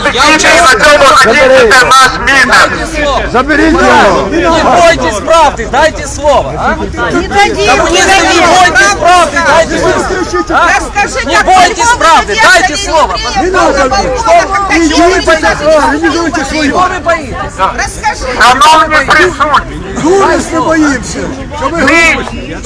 офіційний на цьому закінчиться наш мітинг. Заберіть його! Не бойтесь правды, дайте слово. а? Не дадим, Коммунисты, не бойтесь правды, дайте слово. А? Расскажи, Не как бойтесь по-другому правды, резали дайте слово. евреев Не надо, на балконах, когда Ідіть, девочки організуйте свою! Чего вы боитесь? Расскажи, Шановні присутні, Дурись не боїмося! Що ви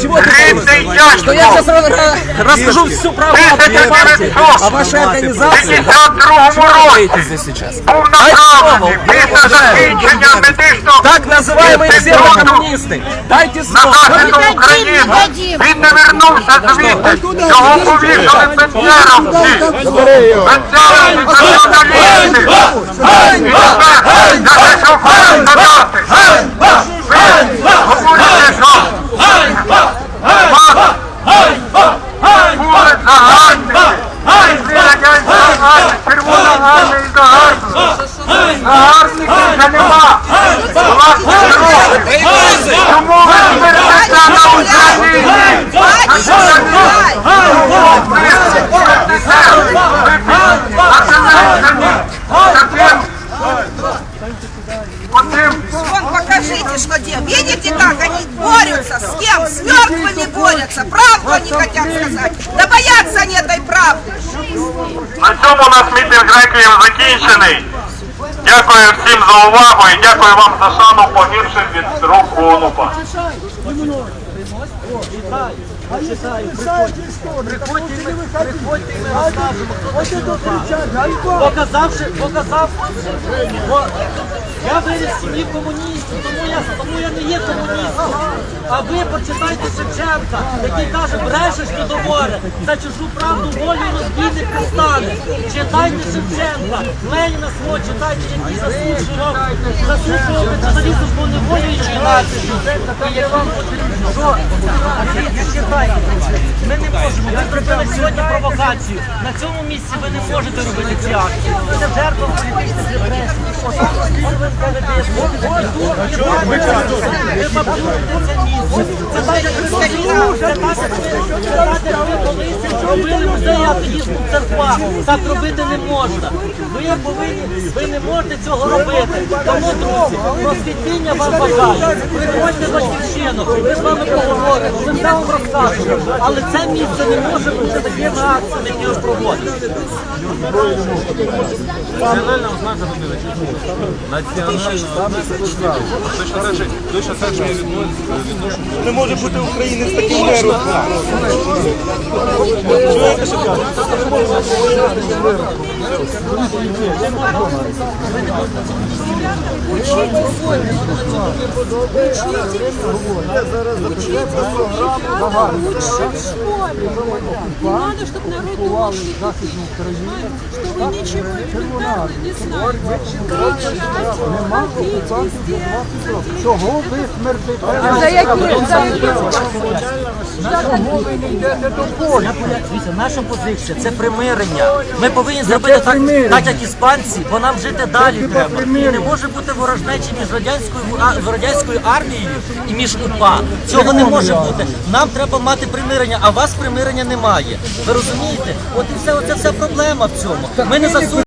Чего ты грибний Что я дядько, сейчас расскажу всю правду о вашей партии, о вашей в организации. 52 році здесь сейчас. був направлений після закінчення медичного Так называемые інституту псевдокоммунисты. Дайте на слово. західну Україну. Він не вернувся звідти. Його повішали пенсіонером. Забери його! Пенсіонером націоналісти. І тепер я вже нема. Власне років. Чому ви зберетеся на Україні? Вон, покажите, что делают. Видите, как они борются? С кем? С мертвыми борются. Правду они хотят сказать. Да боятся они этой правды. На цьому у нас мітинг реквієм закінчений. Дякую всім за увагу і дякую вам за шану погибшим від рук Онупа. Показавши, показав, я виріс в сім'ї комуністів, тому я, тому я не є комуністом. А ви почитайте Шевченка, який каже, брешеш недоворе, за чужу правду волю розбійник не стане. Читайте Шевченка, Леніна свого читайте, який засуджував, засуджував націоналізм по неволюючій нації. І який що? Читайте. Ми не можемо. Ви зробили сьогодні провокацію. На цьому місці ви не можете робити ці акції. Це жертва політичних репресій. Ви бабдюрите це місце. Це так, як ви так, колись робили музеї атеїзму робити не можна. Ви повинні, ви не можете цього робити. Тому, друзі, просвітління вам бажаю. Приходьте батьківщину, ми з вами поговоримо, ми все вам розкажемо. Але це місце не може бути такими акціями, які ви проводите. Національна ознака. Національна ознака. Точно так же, я відношення. Не може бути України з таким Arkadaşlar. Лучше в школе. Не надо, чтобы народ думал, что вы ничего элементарно не знаете. Кричать, бомбить везде. Чого ви смертите? За які? За які? Чого ви не йдете до поля? Дивіться, наша позиція це примирення. Ми повинні зробити так, так, як іспанці, бо нам жити далі треба. І не може бути ворожнечі між радянською а, радянською армією і між УПА. Цього не може бути. Нам треба мати примирення, а у вас примирення немає. Ви розумієте? От і все, оце вся проблема в цьому. Ми не засуджуємо.